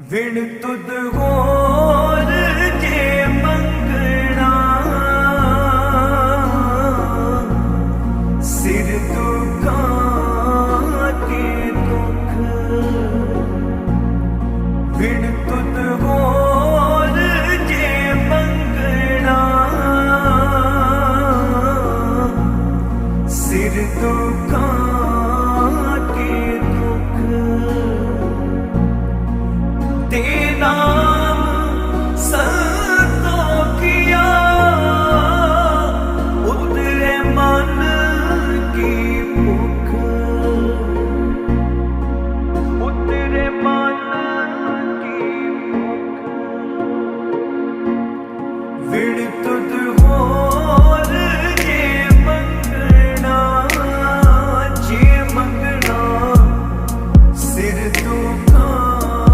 ਵਿਣ ਤੁਧ ਹੋਰ ਜੇ ਮੰਗਣਾ। ਸਿਰ ਦੁਖਾਂ ਕੇ ਦੁਖ। ਵਿਣ ਤੁਧ ਹੋਰ ਜੇ ਮੰਗਣਾ। ਸਿਰ ਦੁਖਾਂ ਦੇ ਨਾਮ ਸੰਤੋ ਕੀਆ। ਉਤਰੇ ਮਨ ਕੀ ਭੁੱਖ। ਉਤਰੇ ਮਨ ਕੀ ਭੁੱਖ। ਵਿੜ ਤੁਧ